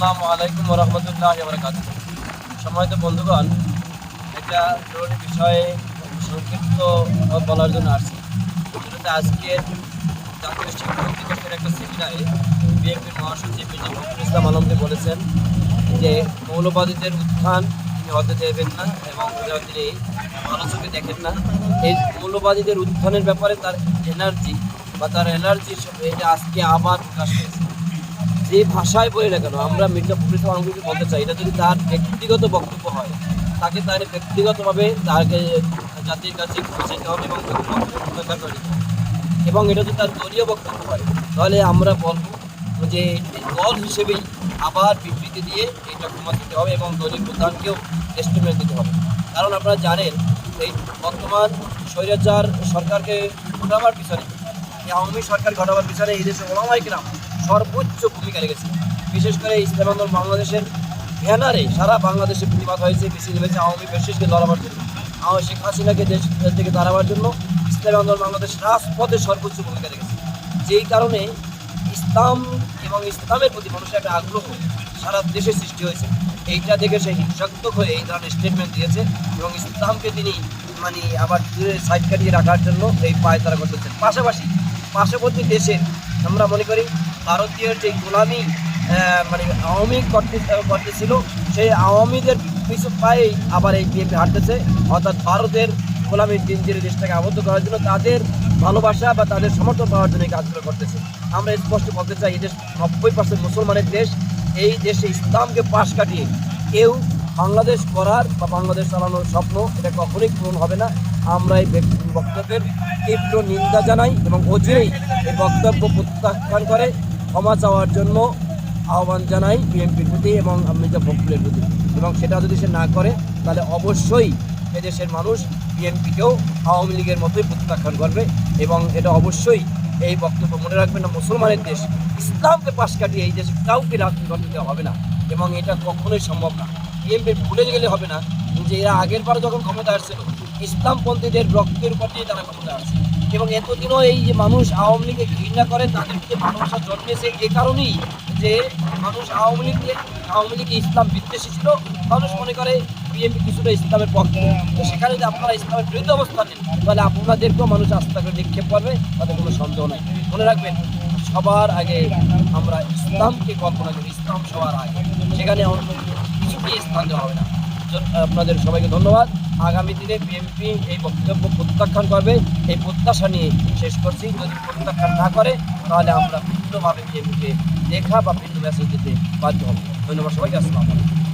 আসসালামু আলাইকুম রহমতুল্লাহ বরকাত সম্মানিত বন্ধুগণ, একটা জরুরি বিষয়ে সংক্ষিপ্ত বলার জন্য আসছি। সেটাতে আজকের জাতীয় শিক্ষক দিবসের একটা সেমিনারে বিএনপির মহাসচিব মির্জা ফখরুল ইসলাম আলমকে বলেছেন যে, মৌলবাদীদের উত্থান তিনি হতে দেবেন না এবং তিনি ভালো চোখে দেখেন না। এই মৌলবাদীদের উত্থানের ব্যাপারে তার এনার্জি বা তার এনার্জি এটা আজকে আবার প্রকাশ পেয়েছে। যে ভাষায় বলি না কেন, আমরা মির্জা ফখরুল ইসলাম আলমগীরকে বলতে চাই, এটা যদি তার ব্যক্তিগত বক্তব্য হয়, তাকে তার ব্যক্তিগতভাবে তাকে জাতির কাছে পৌঁছাতে হবে এবং প্রত্যাখ্যান করে এবং এটা যদি তার দলীয় বক্তব্য হয়, তাহলে আমরা বলব যে দল হিসেবেই আবার বিবৃতি দিয়ে এটা ক্ষমা দিতে হবে এবং দলীয় প্রধানকেও স্টেটমেন্ট দিতে হবে। কারণ আপনারা জানেন, এই বর্তমান স্বৈরাচার সরকারকে ঘটাবার পিছনে আওয়ামী সরকার ঘটাবার পিছনে এই দেশে ওলামাই গ্রাম সর্বোচ্চ ভূমিকা রেখেছে। বিশেষ করে ইসলাম আন্দোলন বাংলাদেশের ব্যানারে সারা বাংলাদেশে প্রতিবাদ হয়েছে বেশি হয়েছে আওয়ামী ফেসিসকে লড়াবার জন্য। আওয়ামী শেখ হাসিনাকে দেশ থেকে দাঁড়াবার জন্য ইসলাম আন্দোলন বাংলাদেশ রাজপথে সর্বোচ্চ ভূমিকা রেখেছে। যেই কারণে ইসলাম এবং ইসলামের প্রতি মানুষের একটা আগ্রহ সারা দেশে সৃষ্টি হয়েছে। এইটা দেখে সে হিংসাত্মক হয়ে এই ধরনের স্টেটমেন্ট দিয়েছে এবং ইসলামকে তিনি মানে আবার দূরে সাইড কাটিয়ে রাখার জন্য এই পায় তারা করতেছেন। পাশাপাশি, পার্শ্ববর্তী দেশে আমরা মনে করি ভারতীয় যে গোলামি মানে আওয়ামী করতে করতেছিল সেই আওয়ামীদের পিছু পায়েই আবার এই বিএনপি হাঁটতেছে। অর্থাৎ ভারতের গোলামীর দিন দিনে দেশটাকে আবদ্ধ করার জন্য তাদের ভালোবাসা বা তাদের সমর্থন পাওয়ার জন্য এই কাজগুলো করতেছে। আমরা স্পষ্ট বলতে চাই, এই দেশ নব্বই পার্সেন্ট মুসলমানের দেশ, এই দেশে ইসলামকে পাশ কাটিয়ে কেউ বাংলাদেশ করার বা বাংলাদেশ চালানোর স্বপ্ন এটা কখনোই পূরণ হবে না। আমরা এই বক্তব্যের তীব্র নিন্দা জানাই এবং অচিরেই এই বক্তব্য প্রত্যাখ্যান করে। ক্ষমা চাওয়ার জন্য আহ্বান জানাই বিএনপির প্রতি এবং মির্জা ফখরুলের প্রতি। এবং সেটা যদি সে না করে, তাহলে অবশ্যই এদেশের মানুষ বিএনপিকেও আওয়ামী লীগের মতোই প্রত্যাখ্যান করবে এবং এটা অবশ্যই এই বক্তব্য মনে রাখবেন না, মুসলমানের দেশ ইসলামকে পাশ কাটিয়ে এই দেশে কাউকে রাজনীতি করতে হবে না এবং এটা কখনোই সম্ভব না। বিএনপি ভুলে গেলে হবে না। যে এরা আগের বার যখন ক্ষমতা আসছিল ইসলামপন্থীদের রক্তের উপর দিয়ে তারা ক্ষমতা আছে। এবং এতদিনও এই যে মানুষ আওয়ামী লীগকে ঘৃণা করে তাদের প্রতি ভালোবাসা জন্মেছে এ কারণেই যে মানুষ আওয়ামী লীগকে আওয়ামী লীগ ইসলাম বিদ্বেষী ছিল। মানুষ মনে করে বিএনপি কিছুটা ইসলামের পক্ষে। তো সেখানে যদি আপনারা ইসলামের বিরুদ্ধে অবস্থান নেন, তাহলে আপনাদেরকেও মানুষ আস্থা করে নিক্ষেপ করবে তাদের কোনো সন্দেহ নাই। মনে রাখবেন, সবার আগে আমরা ইসলামকে কল্পনা করি, ইসলাম সবার আগে। সেখানে কিছুকে স্থান দেওয়া হবে না। আপনাদের সবাইকে ধন্যবাদ। আগামী দিনে বিএনপি এই বক্তব্য প্রত্যাখ্যান করবে, এই প্রত্যাশা নিয়ে শেষ করছি। যদি প্রত্যাখ্যান না করে, তাহলে আমরা ভিন্নভাবে বিএনপিকে দেখা বা ভিন্ন মেসেজ দিতে বাধ্য হব। ধন্যবাদ সবাইকে, আসসালামু আলাইকুম।